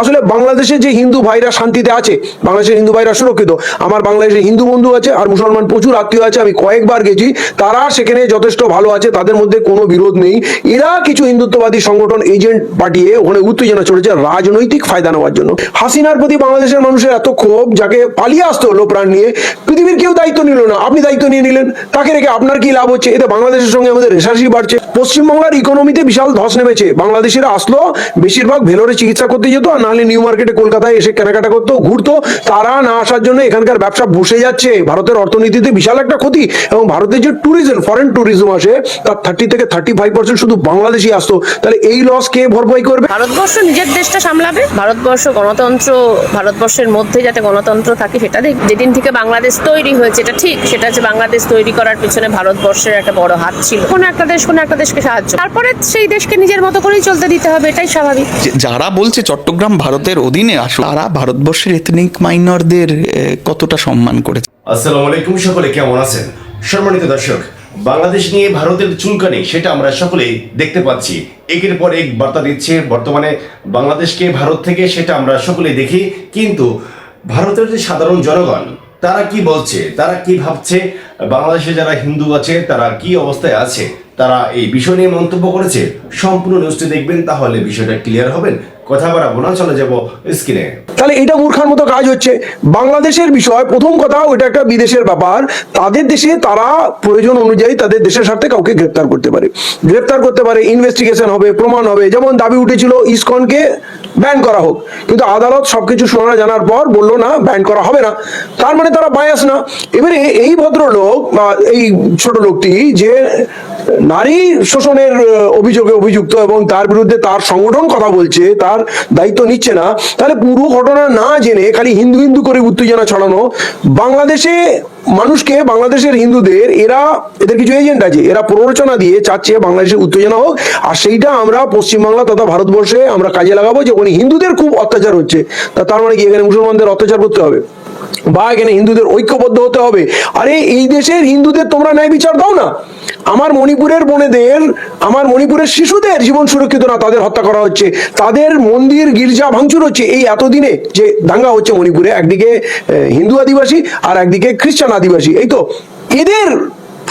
আসলে বাংলাদেশে যে হিন্দু ভাইরা শান্তিতে আছে, বাংলাদেশের হিন্দু ভাইরা সুরক্ষিত, আমার বাংলাদেশে হিন্দু বন্ধু আছে আর মুসলমান প্রচুর আত্মীয় আছে, আমি কয়েকবার গেছি, তারা সেখানে যথেষ্ট ভালো আছে, তাদের মধ্যে কোনো বিরোধ নেই। এরা কিছু হিন্দুত্ববাদী সংগঠন, এজেন্ট পাঠিয়ে ওখানে উত্তেজনা চলেছে রাজনৈতিক ফায়দা নেওয়ার জন্য। হাসিনার প্রতি বাংলাদেশের মানুষের এত ক্ষোভ, যাকে পালিয়ে আসতে হলো প্রাণ নিয়ে, পৃথিবীর কেউ দায়িত্ব নিল না, আপনি দায়িত্ব নিয়ে নিলেন, তাকে রেখে আপনার কি লাভ হচ্ছে? এতে বাংলাদেশের সঙ্গে আমাদের রেশারেশি বাড়ছে। পশ্চিমবাংলার ইকোনমিতে বিশাল ধস নেমেছে, বাংলাদেশিরা আসলো, বেশিরভাগ ভেলোরে চিকিৎসা করতে যেত নাহলে নিউ মার্কেটে কলকাতায় এসে কেনাকাটা করতো ঘুরতো তারা না আসার জন্য এখানকার ব্যবসা বসে যাচ্ছে। ভারতের অর্থনীতিতে বিশাল একটা ক্ষতি এবং ভারতের যে ট্যুরিজম ফরেন ট্যুরিজম আসে তার থার্টি থেকে থার্টি ফাইভ পার্সেন্ট শুধু বাংলাদেশি আসতো। তাহলে এই লস কে ভরপাই করবে? ভারতবর্ষ নিজের দেশটা সামলাবে? ভারতবর্ষ গণতন্ত্র ভারতবর্ষের মধ্যে যাতে গণতন্ত্র থাকে সেটা দেখ যেদিন থেকে বাংলাদেশ তৈরি হয়েছে এটা ঠিক সেটা হচ্ছে বাংলাদেশ তৈরি করার পিছনে ভারতবর্ষের একটা বড় হাত ছিল। কোনো একটা দেশ কোনো একটা দেশকে সাহায্য। তারপরে সেই দেশকে নিজের মতো করেই চলতে দিতে হবে এটাই স্বাভাবিক। যারা বলছে চট্টগ্রাম ভারতের অধীনে আসুক। তারা ভারতবর্ষের এথনিক মাইনরদের কতটা সম্মান করেছে? আসসালামু আলাইকুম সকলে কেমন আছেন? সম্মানিত দর্শক বাংলাদেশ নিয়ে ভারতের চুলকানি সেটা আমরা সকলেই দেখতে পাচ্ছি। একের পর এক বার্তা দিচ্ছে বর্তমানে বাংলাদেশকে ভারত থেকে সেটা আমরা সকলেই দেখি। কিন্তু ভারতের যে সাধারণ জনগণ তারা কি বলছে? তারা কি ভাবছে? বাংলাদেশে যারা হিন্দু আছে তারা কি অবস্থায় আছে? তারা এই বিষয় নিয়ে মন্তব্য করেছে? সম্পূর্ণ নিউজটি দেখবেন তাহলে বিষয়টা ক্লিয়ার হবেন। কথা বাড়াবো না চলে যাব স্ক্রিনে তাহলে এটা মূর্খার মতো কাজ হচ্ছে। বাংলাদেশের বিষয়, প্রথম কথা, ওটা একটা বিদেশের ব্যাপার। তাদের দেশে তারা প্রয়োজন অনুযায়ী তাদের দেশের স্বার্থে কাউকে গ্রেপ্তার করতে পারে। গ্রেপ্তার করতে পারে ইনভেস্টিগেশন হবে, প্রমাণ হবে। যেমন দাবি উঠেছিল ইসকনকে ব্যান করা হোক। কিন্তু আদালত সবকিছু শোনা জানার পর বলল, না ব্যান করা হবে না। তার মানে তারা বায়াস না। এবারে এই ভদ্রলোক বা এই ছোট লোকটি যে নারী শোষণের অভিযোগে অভিযুক্ত এবং তার বিরুদ্ধে তার সংগঠন কথা বলছে, তার দায়িত্ব নিচ্ছে না, তাহলে পুরো ঘটনা না জেনে খালি হিন্দু হিন্দু করে উত্তেজনা ছড়ানো, বাংলাদেশে মানুষকে, বাংলাদেশের হিন্দুদের, এরা, এদের কিছু এজেন্ট আছে, এরা প্ররোচনা দিয়ে চাচ্ছে বাংলাদেশে উত্তেজনা হোক, আর সেইটা আমরা পশ্চিমবাংলা তথা ভারতবর্ষে আমরা কাজে লাগাবো যে ওখানে হিন্দুদের খুব অত্যাচার হচ্ছে, তা তার মানে কি এখানে মুসলমানদের অত্যাচার করতে হবে? বা এখানে হিন্দুদের ঐক্যবদ্ধ হতে হবে। আরে, এই দেশের হিন্দুদের তোমরা ন্যায় বিচার দাও না। আমার মণিপুরের বোনেদের, আমার মণিপুরের শিশুদের জীবন সুরক্ষিত না, তাদের হত্যা করা হচ্ছে। তাদের মন্দির গির্জা ভাঙচুর হচ্ছে এই এতদিনে যে দাঙ্গা হচ্ছে মণিপুরে। একদিকে হিন্দু আদিবাসী আর একদিকে খ্রিস্টান আদিবাসী। এই তো, এদের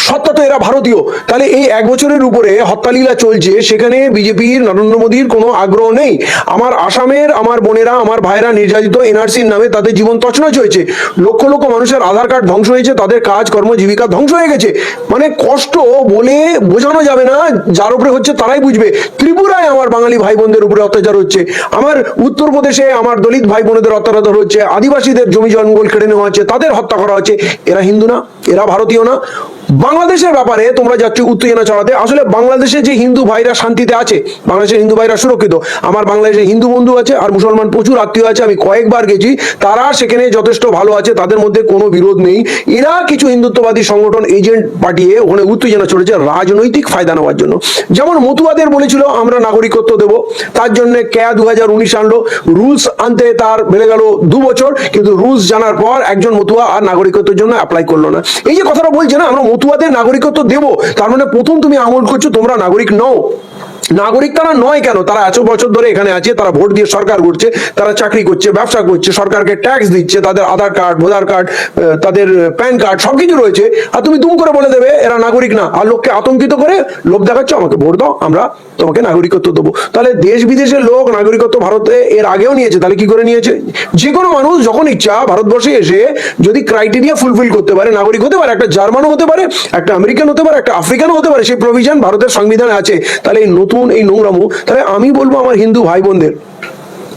সত্তা তো এরা ভারতীয়। তাহলে এই এক বছরের উপরে হত্যালীলা চলছে, সেখানে বিজেপির নরেন্দ্র মোদীর কোনো আগ্রহ নেই। আমার আসামের, আমার বোনেরা, আমার ভাইরা নির্যাতিত এনআরসির নামে তাদের জীবন তছনছ হয়েছে। লক্ষ লক্ষ মানুষের আধার কার্ড ধ্বংস হয়েছে, তাদের কাজ, কর্ম, জীবিকা ধ্বংস হয়ে গেছে। মানে কষ্ট বলে বোঝানো যাবে না, যার উপরে হচ্ছে তারাই বুঝবে। ত্রিপুরায় আমার বাঙালি ভাই বোনদের উপরে অত্যাচার হচ্ছে। আমার উত্তরপ্রদেশে আমার দলিত ভাই বোনেদের অত্যাচার হচ্ছে। আদিবাসীদের জমি জঙ্গল কেড়ে নেওয়া হচ্ছে, তাদের হত্যা করা হচ্ছে। এরা হিন্দু না, এরা ভারতীয় না। বাংলাদেশের ব্যাপারে তোমরা যাচ্ছ উত্তেজনা চড়াতে আসলে বাংলাদেশে যে হিন্দু ভাইরা শান্তিতে আছে, বাংলাদেশের হিন্দু ভাইরা সুরক্ষিত, আমার বাংলাদেশে হিন্দু বন্ধু আছে আর মুসলমান প্রচুর আত্মীয় আছে, আমি কয়েকবার গেছি, তারা সেখানে যথেষ্ট ভালো আছে, তাদের মধ্যে কোনো বিরোধ নেই। এরা কিছু হিন্দুত্ববাদী সংগঠন, এজেন্ট পাঠিয়ে ওখানে উত্তেজনা চলেছে রাজনৈতিক ফায়দা নেওয়ার জন্য। যেমন মতুয়াদের বলেছিল, আমরা নাগরিকত্ব দেব, তার জন্য ক্যা দু হাজার উনিশ আনলো, রুলস আনতে তার বেড়ে গেল দু বছর, কিন্তু রুলস জানার পর একজন মতুয়া আর নাগরিকত্বের জন্য অ্যাপ্লাই করল না। এই যে কথাটা বলছে না, আমরা মতুয়াদের নাগরিকত্ব দেবো। তার মানে প্রথম তুমি আমল করছ তোমরা নাগরিক নও। নাগরিক তারা নয় কেন? তারা এত বছর ধরে এখানে আছে, তারা ভোট দিয়ে সরকার করছে তারা চাকরি করছে, ব্যবসা করছে, সরকারকে ট্যাক্স দিচ্ছে, তাদের আধার কার্ড ভোটার কার্ড তাদের প্যান কার্ড সবকিছু রয়েছে। আর তুমি দুম করে বলে দেবে, এরা নাগরিক না। আর লোককে আতঙ্কিত করে লোভ দেখাচ্ছ, আমাকে ভোট দাও, আমরা তোমাকে নাগরিকত্ব দেবো। তাহলে দেশ বিদেশের লোক নাগরিকত্ব ভারতে এর আগেও নিয়েছে, তাহলে কি করে নিয়েছে? যে কোনো মানুষ যখন ইচ্ছা ভারতবর্ষে এসে যদি ক্রাইটেরিয়া ফুলফিল করতে পারে, নাগরিক হতে পারে, একটা জার্মানও হতে পারে, একটা আমেরিকান হতে পারে, একটা আফ্রিকানও হতে পারে, সেই প্রভিশন ভারতের সংবিধানে আছে। তাহলে এই নতুন এই নোংরামো তাহলে আমি বলব আমার হিন্দু ভাই বোনদের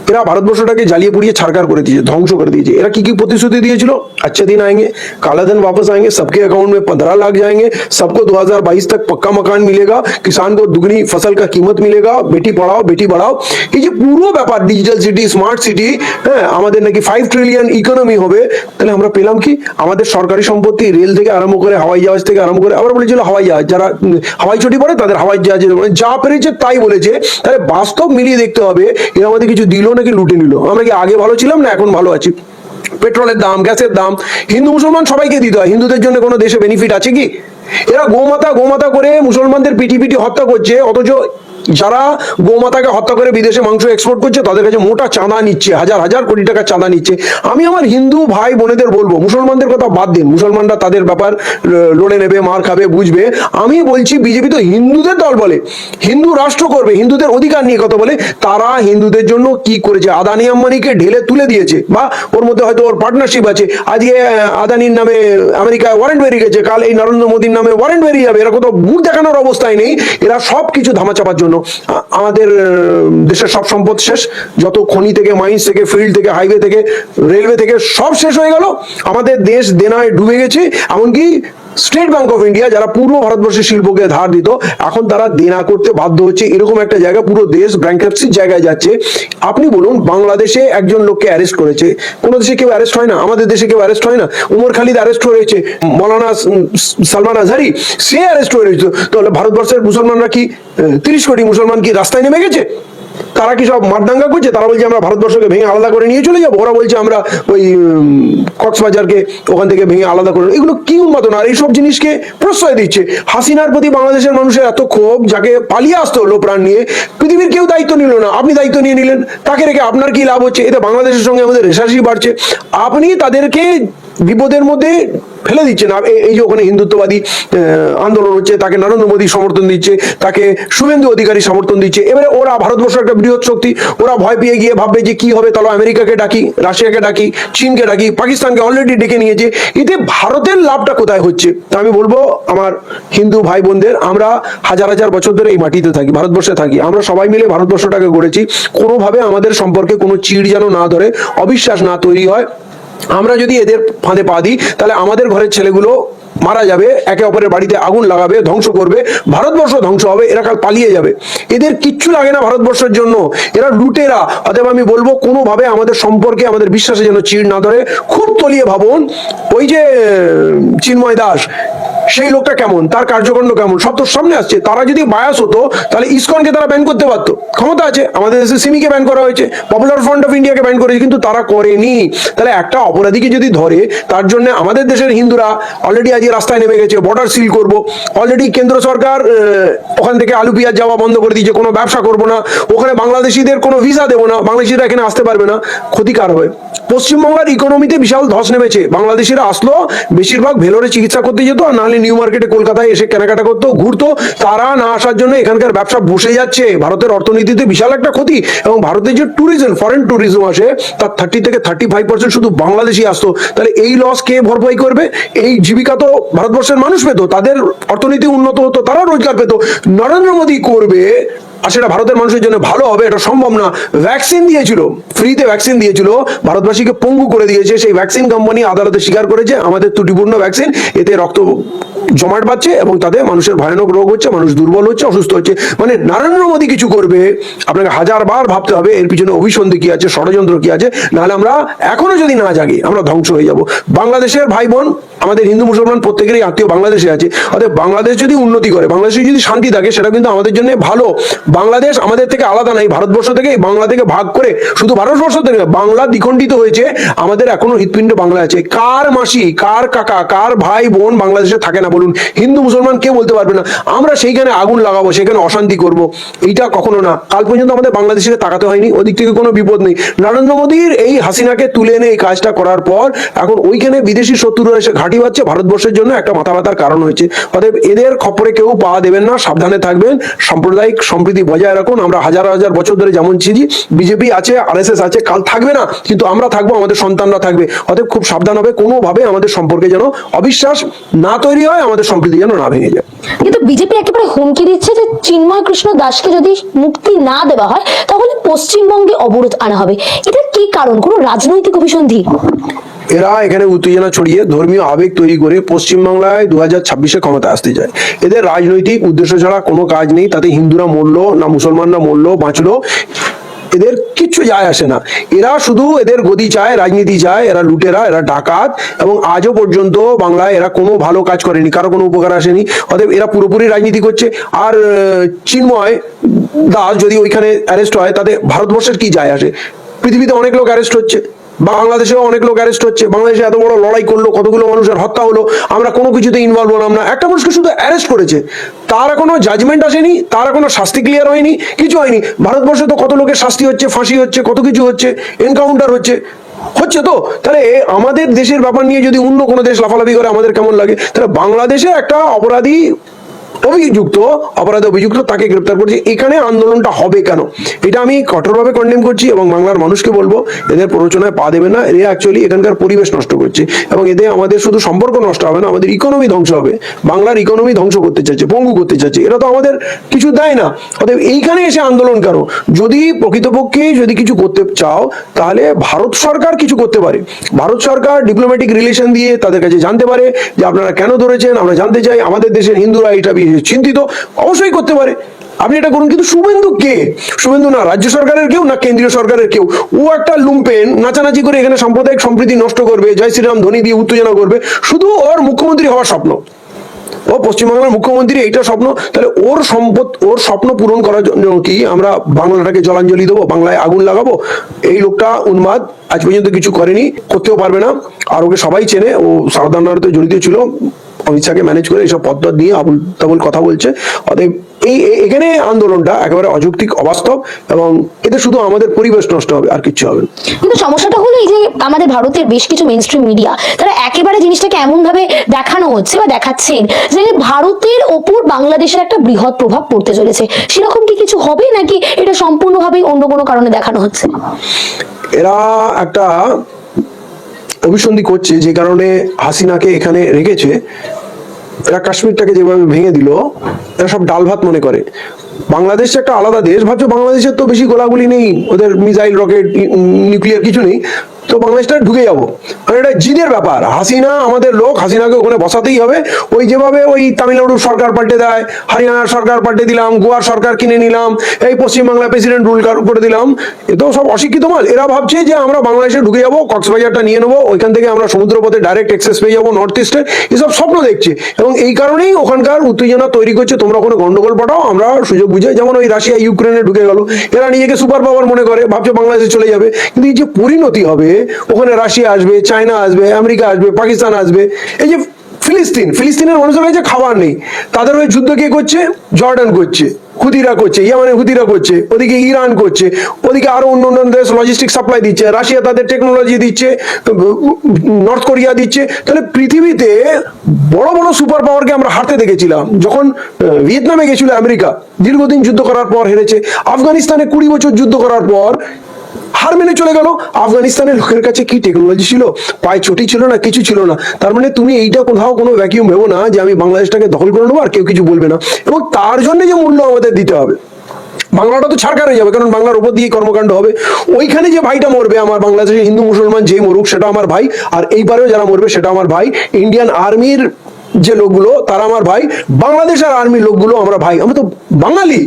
এরা ভারতবর্ষটাকে জ্বালিয়ে পুড়িয়ে ছাড়কার করে দিয়েছে ধ্বংস করে দিয়েছে এরা কি কি প্রতিশ্রুতি দিয়েছিল अच्छे दिन आएंगे काला धन वापस आएंगे सबके अकाउंट में पंद्रह लाख जाएंगे सबको 2022 तक पक्का मकान मिलेगा किसान को दुगनी फसल का कीमत मिलेगा बेटी पढ़ाओ बेटी बढ़ाओ এই যে পুরো ব্যাপার ডিজিটাল সিটি স্মার্ট সিটি হ্যাঁ আমাদের নাকি ফাইভ ট্রিলিয়ন ইকোনমি হবে তাহলে আমরা পেলাম কি আমাদের সরকারি সম্পত্তি রেল থেকে আরম্ভ করে হাওয়াই জাহাজ থেকে আরম্ভ করে আবার বলেছিল হাওয়াই জাহাজ যারা উম, হাওয়াই ছুটি পড়ে তাদের হাওয়াই জাহাজের মানে যা পেরেছে তাই বলেছে তাহলে বাস্তব মিলিয়ে দেখতে হবে এরা আমাদের কিছু দিল নাকি লুটে নিল? আমরা কি আগে ভালো ছিলাম না এখন ভালো আছি? পেট্রোলের দাম, গ্যাসের দাম, হিন্দু মুসলমান সবাইকে দিতে হয়। হিন্দুদের জন্য কোনো দেশে বেনিফিট আছে কি? এরা গোমাতা গোমাতা করে মুসলমানদের পিটি পিটি হত্যা করছে, অথচ যারা গোমাতাকে হত্যা করে বিদেশে মাংস এক্সপোর্ট করছে, তাদের কাছে মোটা চাঁদা নিচ্ছে, হাজার হাজার কোটি টাকা চাঁদা নিচ্ছে। আমি আমার হিন্দু ভাই বোনেদের বলব, মুসলমানদের কথা বাদ দিন। মুসলমানরা তাদের ব্যাপার লড়ে নেবে, মার খাবে, বুঝবে। আমি বলছি, বিজেপি তো হিন্দুদের দল বলে। হিন্দু রাষ্ট্র করবে, হিন্দুদের অধিকার নিয়ে কথা বলে। তারা হিন্দুদের জন্য কি করেছে? আদানি আম্বানিকে ঢেলে তুলে দিয়েছে, বা ওর মধ্যে হয়তো ওর পার্টনারশিপ আছে। আজকে আদানির নামে আমেরিকায় ওয়ারেন্ট বেরিয়ে গেছে, কাল এই নরেন্দ্র মোদীর নামে ওয়ারেন্ট বেরিয়ে যাবে। এরা কোথাও মুখ দেখানোর অবস্থায় নেই। এরা সব কিছু ধামাচাপার জন্য আমাদের দেশের সব সম্পদ শেষ। যত খনি থেকে মাইন্স থেকে ফিল্ড থেকে হাইওয়ে থেকে রেলওয়ে থেকে সব শেষ হয়ে গেল। আমাদের দেশ দেনায় ডুবে গেছে। এমনকি স্টেট ব্যাংক অফ ইন্ডিয়া যারা পূর্ব ভারতবর্ষের শিল্পকে ধার দিত, এখন তারা দেনা করতে বাধ্য হচ্ছে। এরকম একটা জায়গা পুরো দেশ ব্যাংকাপসির জায়গায় যাচ্ছে। আপনি বলুন, বাংলাদেশে একজন লোককে অ্যারেস্ট করেছে। কোনো দেশে কেউ অ্যারেস্ট হয় না? আমাদের দেশে কেউ অ্যারেস্ট হয় না? উমর খালিদ অ্যারেস্ট হয়েছে মৌলানা সালমান আজহারি, সে অ্যারেস্ট হয়েছে তাহলে ভারতবর্ষের মুসলমানরা কি, তিরিশ কোটি মুসলমান কি রাস্তায় নেমে গেছে? তারা কি সব মারদাঙ্গা করছে তারা বলছে আমরা ভারতবর্ষকে ভেঙে আলাদা করে নিয়ে চলে যাব। ওরা বলছে আমরা ওই কক্সবাজারকে ওখান থেকে ভেঙে আলাদা করে এগুলো কি উন্মাদনা? আর এইসব জিনিসকে প্রশ্রয় দিচ্ছে। হাসিনার প্রতি বাংলাদেশের মানুষের এত ক্ষোভ, যাকে পালিয়ে আসতে হলো প্রাণ নিয়ে, পৃথিবীর কেউ দায়িত্ব নিল না। আপনি দায়িত্ব নিয়ে নিলেন, তাকে রেখে আপনার কি লাভ হচ্ছে? এতে বাংলাদেশের সঙ্গে আমাদের রেশারেশি বাড়ছে। আপনি তাদেরকে বিপদের মধ্যে ফেলে দিচ্ছে না এই- যে ওখানে হিন্দুত্ববাদী আন্দোলন হচ্ছে, তাকে নরেন্দ্র মোদী সমর্থন দিচ্ছে, তাকে শুভেন্দু অধিকারী সমর্থন দিচ্ছে। এবারে ওরা ভারতবর্ষ একটা বৃহৎ শক্তি, ওরা ভয় পেয়ে গিয়ে ভাববে যে কি হবে, তাহলে আমেরিকাকে ডাকি, রাশিয়াকে ডাকি, চীনকে ডাকি, পাকিস্তানকে অলরেডি ডেকে নিয়েছে। এতে ভারতের লাভটা কোথায় হচ্ছে? তা আমি বলব আমার হিন্দু ভাই বোনদের, আমরা হাজার হাজার বছর ধরে এই মাটিতে থাকি, ভারতবর্ষে থাকি। আমরা সবাই মিলে ভারতবর্ষটাকে গড়েছি। কোনোভাবে আমাদের সম্পর্কে কোনো চিড় যেন না ধরে, অবিশ্বাস না তৈরি হয়। আমরা যদি এদের ফাঁদে পা দিই, তাহলে আমাদের ঘরের ছেলেগুলো মারা যাবে, একে অপরের বাড়িতে আগুন লাগাবে, ধ্বংস করবে, ভারতবর্ষ ধ্বংস হবে, এরা কাল পালিয়ে যাবে। এদের কিচ্ছু লাগে না ভারতবর্ষের জন্য। এরা লুটেরা। অতএব আমি বলব, কোনোভাবে আমাদের সম্পর্কে, আমাদের বিশ্বাসে যেন চিড় না ধরে, খুব তলিয়ে ভাবুন। ওই যে, চিন্ময় দাস সেই লোকটা কেমন? তার কার্যকাণ্ড কেমন? সব তোর সামনে আসছে। তারা যদি বায়াস হতো, তাহলে ইসকনকে তারা ব্যান করতে পারতো। ক্ষমতা আছে। আমাদের দেশে সিমিকে ব্যান করা হয়েছে। পপুলার ফ্রন্ট অফ ইন্ডিয়াকে ব্যান করেছে, কিন্তু তারা করেনি। তাহলে একটা অপরাধীকে যদি ধরে, তার জন্য আমাদের দেশের হিন্দুরা অলরেডি আজকে রাস্তায় নেমে গেছে বর্ডার সিল করব। অলরেডি কেন্দ্র সরকার ওখান থেকে আলু পেঁয়াজ যাওয়া বন্ধ করে দিয়েছে, কোনো ব্যবসা করব না। ওখানে বাংলাদেশিদের কোনো ভিসা দেবো না। বাংলাদেশিরা এখানে আসতে পারবে না। ক্ষতিকার হবে পশ্চিমবাংলার ইকোনমিতে বিশাল ধস নেমেছে। বাংলাদেশিরা আসলো, বেশিরভাগ ভেলোরে চিকিৎসা করতে যেত, আর নাহলে নিউ মার্কেটে কলকাতায় এসে কেনাকাটা করতো, ঘুরতো, তারা না আসার জন্য এখানকার ব্যবসা বসে যাচ্ছে। ভারতের অর্থনীতিতে বিশাল একটা ক্ষতি এবং ভারতের যে ট্যুরিজম ফরেন ট্যুরিজম আসে, তার থার্টি থেকে থার্টি ফাইভ পার্সেন্ট শুধু বাংলাদেশি আসতো। তাহলে এই লস কে ভরপাই করবে? এই জীবিকা তো ভারতবর্ষের মানুষ পেতো, তাদের অর্থনীতি উন্নত হতো তারা রোজগার পেতো। নরেন্দ্র মোদী করবে আর সেটা ভারতের মানুষের জন্য ভালো হবে, এটা সম্ভব না। ভ্যাকসিন দিয়েছিল ফ্রিতে ভ্যাকসিন দিয়েছিল, ভারতবাসীকে পঙ্গু করে দিয়েছে, সেই ভ্যাকসিন কোম্পানি আদালতে স্বীকার করেছে, আমাদের ত্রুটিপূর্ণ ভ্যাকসিন এতে রক্ত জমাট বাড়ছে এবং তাতে মানুষের ভয়ানক রোগ হচ্ছে, মানুষ দুর্বল হচ্ছে, অসুস্থ হচ্ছে। মানে নরেন্দ্র মোদী কিছু করবে, আপনাকে হাজার বার ভাবতে হবে, এর পিছনে অভিসন্ধি কি আছে, ষড়যন্ত্র কি আছে, নাহলে আমরা এখনও যদি না জাগি, আমরা ধ্বংস হয়ে যাব। বাংলাদেশের ভাই বোন আমাদের হিন্দু মুসলমান প্রত্যেকেরই আত্মীয় বাংলাদেশে আছে অর্থাৎ বাংলাদেশ যদি উন্নতি করে, বাংলাদেশে যদি শান্তি থাকে, সেটা কিন্তু আমাদের জন্য ভালো। বাংলাদেশ আমাদের থেকে আলাদা নাই, ভারতবর্ষ থেকে বাংলা থেকে ভাগ করে শুধু ভারতবর্ষ থেকে বাংলা দ্বিখণ্ডিত হয়েছে, আমাদের এখনও হৃৎপিণ্ড বাংলা আছে। কার মাসি, কার কাকা, কার ভাই, বোন বাংলাদেশে থাকে না বলুন, হিন্দু, মুসলমান কে বলতে পারবে না। আমরা সেইখানে আগুন লাগাবো সেখানে অশান্তি করব, এইটা কখনো না। কাল পর্যন্ত আমাদের বাংলাদেশে তাকাতে হয়নি, ওদিক থেকে কোনো বিপদ নেই। নরেন্দ্র মোদীর এই হাসিনাকে তুলে এনে এই কাজটা করার পর, এখন ওইখানে বিদেশি শত্রুরা এসে ঘাঁটি বাচ্ছে ভারতবর্ষের জন্য একটা মাথা ব্যথার কারণ হয়েছে। অতএব এদের খপ্পরে কেউ পা দেবেন না, সাবধানে থাকবেন, সাম্প্রদায়িক সম্প্রীতি বজায় রাখুন। আমরা হাজার হাজার বছর ধরে যেমন ছিজি বিজেপি আছে আরএসএস আছে কাল থাকবে না কিন্তু আমরা থাকব আমাদের সন্তানরা থাকবে। অতএব খুব সাবধান হবে কোনোভাবে আমাদের সম্পর্কে যেন অবিশ্বাস না তৈরি হয় আমাদের সম্প্রীতি যেন না ভেঙে যায়। কিন্তু বিজেপি একেবারে হুমকি দিচ্ছে যে চিন্ময় কৃষ্ণ দাসকে যদি মুক্তি না দেওয়া হয় তাহলে পশ্চিমবঙ্গে অবরোধ আনা হবে। এটা কি কারণ? কোনো রাজনৈতিক অভিসন্ধি? এরা এখানে উত্তেজনা ছড়িয়ে ধর্মীয় আবেগ তৈরি করে পশ্চিমবাংলায় দু হাজার ছাব্বিশে ক্ষমতা আসতে চায়। এদের রাজনৈতিক উদ্দেশ্য ছাড়া কোনো কাজ নেই তাতে হিন্দুরা মরলো না মুসলমানরা মরলো, বাঁচলো, এদের কিচ্ছু যায় আসে না। এরা শুধু এদের গদি চায়, রাজনীতি চায়, এরা লুটেরা, এরা ডাকাত, এবং আজও পর্যন্ত বাংলায় এরা কোনো ভালো কাজ করেনি, কারও কোনো উপকার আসেনি। অতএব এরা পুরোপুরি রাজনীতি করছে। আর চিন্ময় দাস যদি ওইখানে অ্যারেস্ট হয়, তাতে ভারতবর্ষের কি যায় আসে? পৃথিবীতে অনেক লোক অ্যারেস্ট হচ্ছে। বাংলাদেশেও অনেক লোক অ্যারেস্ট হচ্ছে, বাংলাদেশে এত বড় লড়াই করল, কতগুলো মানুষের হত্যা হলো, আমরা কোনো কিছুতে ইনভলভ হলাম না। একটা মানুষকে শুধু অ্যারেস্ট করেছে, তার এখনও জাজমেন্ট আসেনি, তার এখনও শাস্তি ক্লিয়ার হয়নি, কিছু হয়নি। ভারতবর্ষে তো কত লোকের শাস্তি হচ্ছে, ফাঁসি হচ্ছে, কত কিছু হচ্ছে এনকাউন্টার হচ্ছে। হচ্ছে তো? তাহলে আমাদের দেশের ব্যাপার নিয়ে যদি অন্য কোনো দেশ লাফালাফি করে, আমাদের কেমন লাগে? তাহলে বাংলাদেশে একটা অপরাধী অভিযুক্ত, অপরাধে অভিযুক্ত তাকে গ্রেপ্তার করছে। এখানে আন্দোলনটা হবে কেন? এটা আমি কঠোরভাবে কন্ডেম করছি এবং বাংলার মানুষকে বলব, এদের প্ররোচনায় পা দেবে না। এরা অ্যাকচুয়ালি এখানকার পরিবেশ নষ্ট করছে এবং এতে আমাদের শুধু সম্পর্ক নষ্ট হবে না, আমাদের ইকোনমি ধ্বংস হবে। বাংলার ইকোনমি ধ্বংস করতে চাচ্ছে পঙ্গু করতে চাচ্ছে এরা তো আমাদের কিছু দেয় না। অতএব এইখানে এসে আন্দোলন করো। যদি প্রকৃতপক্ষে যদি কিছু করতে চাও, তাহলে ভারত সরকার কিছু করতে পারে। ভারত সরকার ডিপ্লোম্যাটিক রিলেশন দিয়ে তাদের কাছে জানতে পারে যে আপনারা কেন ধরেছেন, আমরা জানতে চাই। আমাদের দেশের হিন্দুরা এটা চিন্তিত, অবশ্যই করতে পারে। আপনি এটা করুন, কিন্তু শুভেন্দু কে? শুভেন্দু না রাজ্য সরকারের কেউ, না কেন্দ্রীয় সরকারের কেউ? ও একটা লুম্পেন, নাচানাচি করে এখানে সাম্প্রদায়িক সম্প্রীতি নষ্ট করবে, জয় শ্রীরাম ধ্বনি দিয়ে উত্তেজনা করবে। শুধু ওর মুখ্যমন্ত্রী হওয়ার স্বপ্ন। ও পশ্চিমবঙ্গের মুখ্যমন্ত্রী, এইটা স্বপ্ন। তাহলে ওর সম্পদ, ওর স্বপ্ন পূরণ করার জন্য কি আমরা বাংলাটাকে জলাঞ্জলি দেবো, বাংলায় আগুন লাগাবো? এই লোকটা উন্মাদ, আজ পর্যন্ত কিছু করেনি, করতেও পারবে না। আর ওকে সবাই চেনে, ও সাবধানতে জড়িত ছিল। অমিত শাহকে ম্যানেজ করে এইসব পদ্ধত নিয়ে আবুল তাবুল কথা বলছে। অতএব এই এখানে আন্দোলনটা একেবারে অযৌক্তিক অবাস্তব এবং এতে শুধু আমাদের পরিবেশ নষ্ট হবে আর কিছু হবে কিন্তু সমস্যাটা হলো এই যে আমাদের ভারতের বেশ কিছু মেন স্ট্রিম মিডিয়া তারা একেবারে জিনিসটাকে এমন ভাবে দেখানো হচ্ছে বা দেখাচ্ছেন যে ভারতের ওপর বাংলাদেশের একটা বৃহৎ প্রভাব পড়তে চলেছে। সেরকম কি কিছু হবে নাকি এটা সম্পূর্ণভাবেই অন্য কোনো কারণে দেখানো হচ্ছে? এরা একটা অভিসন্ধি করছে যে কারণে হাসিনাকে এখানে রেখেছে। এরা কাশ্মীরটাকে যেভাবে ভেঙে দিল, এরা সব ডাল ভাত মনে করে। বাংলাদেশ একটা আলাদা দেশ, ভাবছ বাংলাদেশের তো বেশি গোলাগুলি নেই, ওদের মিসাইল রকেট নিউক্লিয়ার কিছু নেই। তো বাংলাদেশটা ঢুকে যাব। মানে এটা জিদের ব্যাপার। হাসিনা, আমাদের লোক, হাসিনাকে ওখানে বসাতেই হবে। ওই যেভাবে ওই তামিলনাড়ুর সরকার পাল্টে দেয় হরিয়ানার সরকার পাল্টে দিলাম গোয়ার সরকার কিনে নিলাম, এই পশ্চিমবাংলা প্রেসিডেন্ট রুল করে দিলাম, এ তো সব অশিক্ষিত মাল। এরা ভাবছে যে আমরা বাংলাদেশে ঢুকে যাব, কক্সবাজারটা নিয়ে নেব, ওইখান থেকে আমরা সমুদ্রপথে ডাইরেক্ট এক্সেস পেয়ে যাব নর্থ ইস্টে এসব স্বপ্ন দেখছে। এবং এই কারণেই ওখানকার উত্তেজনা তৈরি করছে, তোমরা কোনো গন্ডগোল পাঠাও, আমরা সুযোগ বুঝে যেমন ওই রাশিয়া, ইউক্রেনে ঢুকে গেল। এরা নিজেকে সুপার পাওয়ার মনে করে, ভাবছে বাংলাদেশে চলে যাবে। কিন্তু এই যে পরিণতি হবে ওখানে রাশিয়া আসবে, চায়না আসবে, আমেরিকা আসবে, পাকিস্তান আসবে। এই যে ফিলিস্তিন, ফিলিস্তিনের মানুষের কাছে খাবার নেই। তাদের ওই যুদ্ধ কে করছে? জর্ডান করছে হুদিরা করছে ইয়ামানে হুদিরা করছে, ওদিকে ইরান করছে, ওদিকে আরও অন্য অন্য দেশ লজিস্টিক সাপ্লাই দিচ্ছে, রাশিয়া তাদের টেকনোলজি দিচ্ছে নর্থ কোরিয়া দিচ্ছে। তাহলে পৃথিবীতে বড় বড় সুপার পাওয়ারকে আমরা হারতে দেখেছিলাম। যখন ভিয়েতনামে গেছিল আমেরিকা, দীর্ঘদিন যুদ্ধ করার পর হেরেছে। আফগানিস্তানে কুড়ি বছর যুদ্ধ করার পর হার মেনে চলে গেল। আফগানিস্তানের লোকের কাছে কি টেকনোলজি ছিল? পায়ে চটি ছিল না, কিছু ছিল না। তার মানে তুমি এইটা কোথাও কোনো ভ্যাকিউম ভেবো না যে আমি বাংলাদেশটাকে দখল করে নেব আর কেউ কিছু বলবে না। এবং তার জন্য যে মূল্য আমাদের দিতে হবে। বাংলাটা তো ছাড়কার হয়ে যাবে, কারণ বাংলার উপর দিয়ে কর্মকাণ্ড হবে। ওইখানে যে ভাইটা মরবে, আমার বাংলাদেশের হিন্দু মুসলমান যে মরুক, সেটা আমার ভাই। আর এইবারেও যারা মরবে, সেটা আমার ভাই। ইন্ডিয়ান আর্মির যে লোকগুলো, তারা আমার ভাই, বাংলাদেশ আর আর্মির লোকগুলো আমরা ভাই। আমরা তো বাঙালি।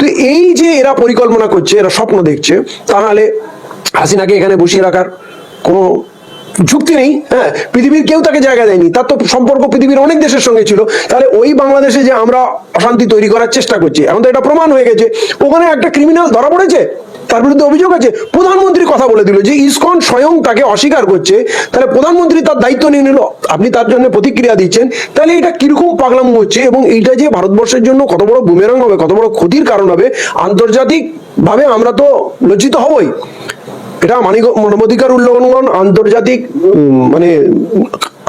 তো এই যে এরা পরিকল্পনা করছে, এরা স্বপ্ন দেখছে, তা নাহলে হাসিনাকে এখানে বসিয়ে রাখার কোনো যুক্তি নেই হ্যাঁ? পৃথিবীর কেউ তাকে জায়গা দেয়নি। তার তো সম্পর্ক পৃথিবীর অনেক দেশের সঙ্গে ছিল। তাহলে ওই বাংলাদেশে যে আমরা অশান্তি তৈরি করার চেষ্টা করছি, এখন তো এটা প্রমাণ হয়ে গেছে। ওখানে একটা ক্রিমিনাল ধরা পড়েছে? তার বিরুদ্ধে অভিযোগ আছে। প্রধানমন্ত্রী কথা বলে দিল যে ইসকন স্বয়ং তাকে অস্বীকার করছে, তাহলে প্রধানমন্ত্রী তার দায়িত্ব নিয়ে নিল, আপনি তার জন্য প্রতিক্রিয়া দিচ্ছেন, তাহলে এটা কীরকম পাগলাম হচ্ছে এবং এইটা যে ভারতবর্ষের জন্য কত বড় বুমেরাং হবে, কত বড় ক্ষতির কারণ হবে আন্তর্জাতিক ভাবে আমরা তো লজ্জিত হবই। এটা মানিক মানবাধিকার উল্লঙ্ঘন, আন্তর্জাতিক মানে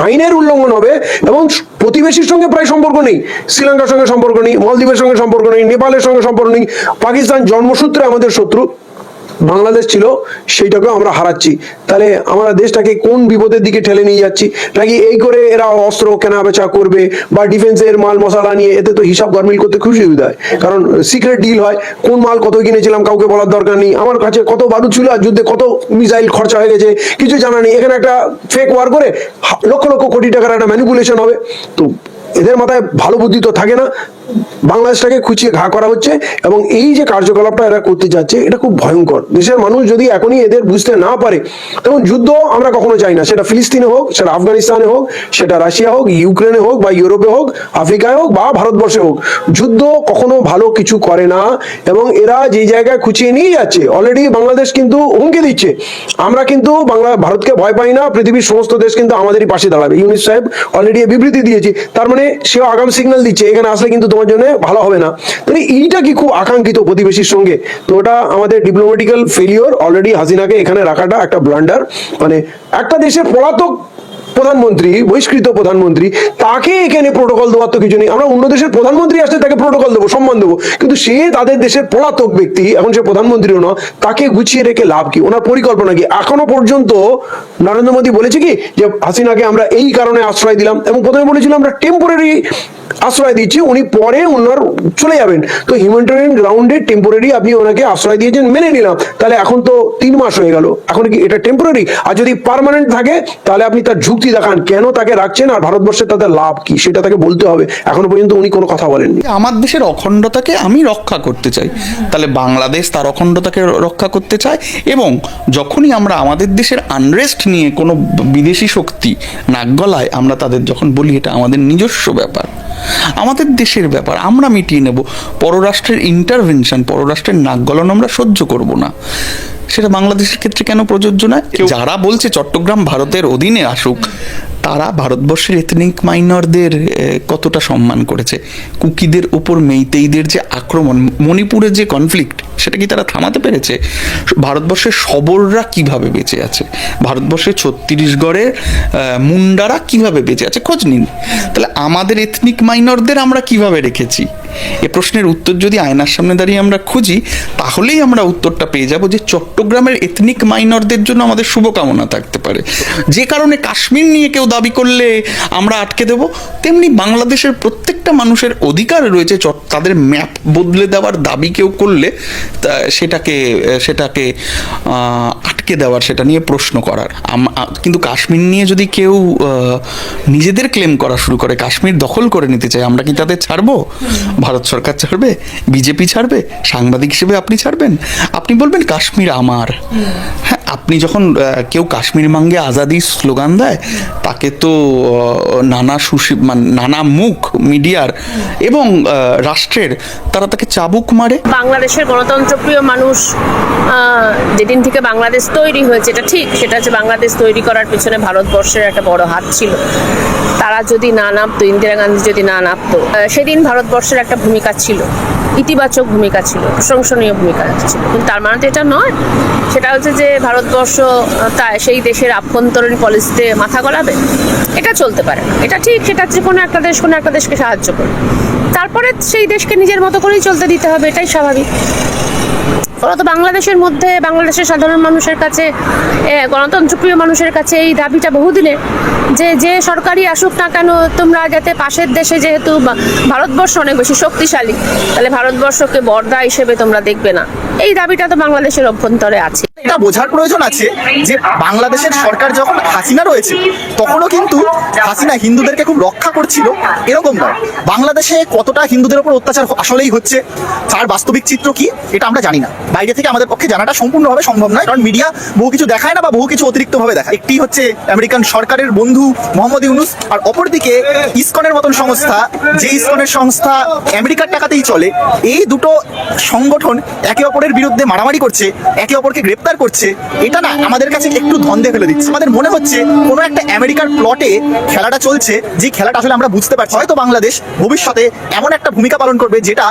আইনের উল্লঙ্ঘন হবে এবং প্রতিবেশীর সঙ্গে প্রায় সম্পর্ক নেই। শ্রীলঙ্কার সঙ্গে সম্পর্ক নেই, মালদ্বীপের সঙ্গে সম্পর্ক নেই, নেপালের সঙ্গে সম্পর্ক নেই, পাকিস্তান জন্মসূত্রে আমাদের শত্রু। বাংলাদেশ ছিল, সেইটাকেও আমরা হারাচ্ছি। তাহলে আমরা দেশটাকে কোন বিপদের দিকে ঠেলে নিয়ে যাচ্ছি? নাকি এই করে এরা অস্ত্র কেনা বেচা করবে বা ডিফেন্সের মাল মশলা নিয়ে এতে তো হিসাব গরমিল করতে খুব সুবিধা হয়। কারণ সিক্রেট ডিল হয়, কোন মাল কত কিনেছিলাম, কাউকে বলার দরকার নেই। আমার কাছে কত বারুদ ছিল আর যুদ্ধে কত মিসাইল খরচা হয়ে গেছে, কিছু জানা নেই। এখানে একটা ফেক ওয়ার করে লক্ষ লক্ষ কোটি টাকার একটা ম্যানিপুলেশন হবে। তো এদের মাথায় ভালো বুদ্ধি তো থাকে না। বাংলাদেশটাকে খুঁচিয়ে ঘা করা হচ্ছে এবং এই যে কার্যকলাপটা এরা করতে যাচ্ছে, এটা খুব ভয়ঙ্কর। দেশের মানুষ যদি এখনই এদের বুঝতে না পারে, তখন যুদ্ধ আমরা কখনো চাই না। সেটা ফিলিস্তিনে হোক, সেটা আফগানিস্তানে হোক, সেটা রাশিয়া হোক, ইউক্রেনে হোক বা ইউরোপে হোক, আফ্রিকায় হোক বা ভারতবর্ষে হোক, যুদ্ধ কখনো ভালো কিছু করে না এবং এরা যে জায়গায় খুঁচিয়ে নিয়ে যাচ্ছে অলরেডি বাংলাদেশ কিন্তু হুমকি দিচ্ছে। আমরা কিন্তু বাংলা, ভারতকে ভয় পাই না, পৃথিবীর সমস্ত দেশ কিন্তু আমাদেরই পাশে দাঁড়াবে। ইউনিস সাহেব অলরেডি বিবৃতি দিয়েছে, তার মানে সেও আগাম সিগন্যাল দিচ্ছে, এখানে আসলে কিন্তু তোমার জন্য ভালো হবে না। তাহলে এইটা কি খুব আকাঙ্ক্ষিত প্রতিবেশীর সঙ্গে? তো ওটা আমাদের ডিপ্লোম্যাটিক্যাল ফেলিওর অলরেডি হাসিনাকে এখানে রাখাটা একটা ব্লান্ডার মানে একটা দেশের পলাতক প্রধানমন্ত্রী, বহিষ্কৃত প্রধানমন্ত্রী, তাকে এখানে প্রোটোকল দেওয়ার তো কিছু নেই। আমরা অন্য দেশের প্রধানমন্ত্রী আসলে তাকে প্রোটোকল দেবো, সম্মান দেবো। কিন্তু সে তাদের দেশের পলাতক ব্যক্তি, এখন সে প্রধানমন্ত্রীও না তাকে গুছিয়ে রেখে লাভ কি? ওনার পরিকল্পনা কি? এখনও পর্যন্ত নরেন্দ্র মোদী বলেছে কি, যে হাসিনাকে আমরা এই কারণে আশ্রয় দিলাম এবং প্রথমে বলেছিলাম আমরা টেম্পোরারি আশ্রয় দিচ্ছি উনি পরে ওনার চলে যাবেন। তো হিউম্যানিটেরিয়ান গ্রাউন্ডে টেম্পোরারি আপনি ওনাকে আশ্রয় দিয়েছেন, মেনে নিলাম। তাহলে এখন তো তিন মাস হয়ে গেল। এখন কি এটা টেম্পোরারি আর যদি পার্মানেন্ট থাকে, তাহলে আপনি তার যুক্তি দেখান, কেন তাকে রাখছেন আর ভারতবর্ষের তাদের লাভ কি? সেটা তাকে বলতে হবে। এখনও পর্যন্ত উনি কোনো কথা বলেননি। আমার দেশের অখণ্ডতাকে আমি রক্ষা করতে চাই। তাহলে বাংলাদেশ তার অখণ্ডতাকে রক্ষা করতে চায় এবং যখনই আমরা আমাদের দেশের আনরেস্ট নিয়ে কোনো বিদেশি শক্তি নাক গলায়, আমরা তাদের যখন বলি, এটা আমাদের নিজস্ব ব্যাপার। আমাদের দেশের ব্যাপার আমরা মিটিয়ে নেব। পররাষ্ট্রের ইন্টারভেনশন পররাষ্ট্রের নাক গলন আমরা সহ্য করব না। সেটা বাংলাদেশের ক্ষেত্রে কেন প্রযোজ্য নয়? যারা বলছে চট্টগ্রাম ভারতের অধীনে আসুক তারা ভারতবর্ষের এথনিক মাইনরদের কতটা সম্মান করেছে? কুকিদের ওপর মেইতেইদের যে আক্রমণ, মণিপুরের যে কনফ্লিক্ট সেটা কি তারা থামাতে পেরেছে? ভারতবর্ষের সবররা কীভাবে বেঁচে আছে? ভারতবর্ষের ছত্তিশগড়ের মুন্ডারা কীভাবে বেঁচে আছে? খোঁজ নিন। তাহলে আমাদের এথনিক মাইনরদের আমরা কীভাবে রেখেছি? এ প্রশ্নের উত্তর যদি আয়নার সামনে দাঁড়িয়ে আমরা খুঁজি, তাহলেই আমরা উত্তরটা পেয়ে যাব যে চট্টগ্রামের এথনিক মাইনরদের জন্য আমাদের শুভকামনা থাকতে পারে। যে কারণে কাশ্মীর নিয়ে কেউ দাবি করলে আমরা আটকে দেব। তেমনি বাংলাদেশের প্রত্যেকটা মানুষের অধিকার রয়েছে তাদের ম্যাপ বদলে দেওয়ার দাবি কেউ করলে সেটাকে সেটাকে আটকে দেওয়ার, সেটা নিয়ে প্রশ্ন করার। কিন্তু কাশ্মীর নিয়ে যদি কেউ নিজেদের ক্লেম করা শুরু করে, কাশ্মীর দখল করে নিতে চায়, আমরা কি তাদের ছাড়বো? ভারত সরকার ছাড়বে? বিজেপি ছাড়বে? সাংবাদিক হিসেবে আপনি ছাড়বেন? আপনি বলবেন কাশ্মীর আমার। হ্যাঁ আপনি যখন কেউ কাশ্মীর মাঙ্গে আজাদি স্লোগান দেয়, তাকে তো নানা সুশি মানে নানা মুখ মিডিয়ার এবং রাষ্ট্রের তারা তাকে চাবুক মারে। বাংলাদেশের গণতন্ত্রপ্রিয় মানুষ যেদিন থেকে বাংলাদেশ তৈরি হয়েছে, এটা ঠিক, সেটা হচ্ছে বাংলাদেশ তৈরি করার পিছনে ভারতবর্ষের একটা বড় হাত ছিল। তারা যদি না নামতো, ইন্দিরা গান্ধী যদি না নামতো সেদিন ভারতবর্ষের একটা ভূমিকা ছিল। ইতিবাচক ভূমিকা ছিল, প্রশংসনীয় ভূমিকা ছিল। কিন্তু তার মানে তো এটা নয়। সেটা হচ্ছে যে ভারতবর্ষ তা সেই দেশের আভ্যন্তরীণ পলিসিতে মাথা গলাবে? এটা চলতে পারে এটা ঠিক, সেটা হচ্ছে কোনো একটা দেশ, কোনো একটা দেশকে সাহায্য করে তারপরে সেই দেশকে নিজের মতো করেই চলতে দিতে হবে, এটাই স্বাভাবিক। ফলত বাংলাদেশের মধ্যে, বাংলাদেশের সাধারণ মানুষের কাছে গণতন্ত্রপ্রিয় মানুষের কাছে এই দাবিটা বহুদিনের যে যে সরকারি আসুক না কেন, তোমরা যাতে পাশের দেশে যেহেতু ভারতবর্ষ অনেক বেশি শক্তিশালী, তাহলে ভারতবর্ষকে বর্দা হিসেবে তোমরা দেখবে না। এই দাবিটা তো বাংলাদেশের অভ্যন্তরে আছে। এটা বোঝার প্রয়োজন আছে যে, বাংলাদেশের সরকার যখন হাসিনা রয়েছে, তখনও কিন্তু হাসিনা হিন্দুদেরকে খুব রক্ষা করছিল, এরকম নয়। বাংলাদেশে কতটা হিন্দুদের উপর অত্যাচার আসলেই হচ্ছে, তার বাস্তবিক চিত্র কি, এটা আমরা জানি না। বাইরে থেকে আমাদের পক্ষে জানাটা সম্পূর্ণভাবে সম্ভব নয়, কারণ মিডিয়া বহু কিছু দেখায় না বা বহু কিছু অতিরিক্তভাবে দেখায়। একটি হচ্ছে আমেরিকান সরকারের বন্ধু মোহাম্মদ ইউনুস, আর অপরদিকে ইসকনের মতন সংস্থা, যে ইসকনের সংস্থা আমেরিকার টাকাতেই চলে, এই দুটো সংগঠন একে অপরের বিরুদ্ধে মারামারি করছে, একে অপরকে গ্রেপ্তার করছে, এটা না আমাদের কাছে একটু ধন্দে ফেলে দিচ্ছে। আমাদের মনে হচ্ছে কোনো একটা আমেরিকার প্লটে খেলাটা চলছে, যে খেলাটা আসলে আমরা বুঝতে পারছি হয়তো বাংলাদেশ ভবিষ্যতে এমন একটা ভূমিকা পালন করবে যেটা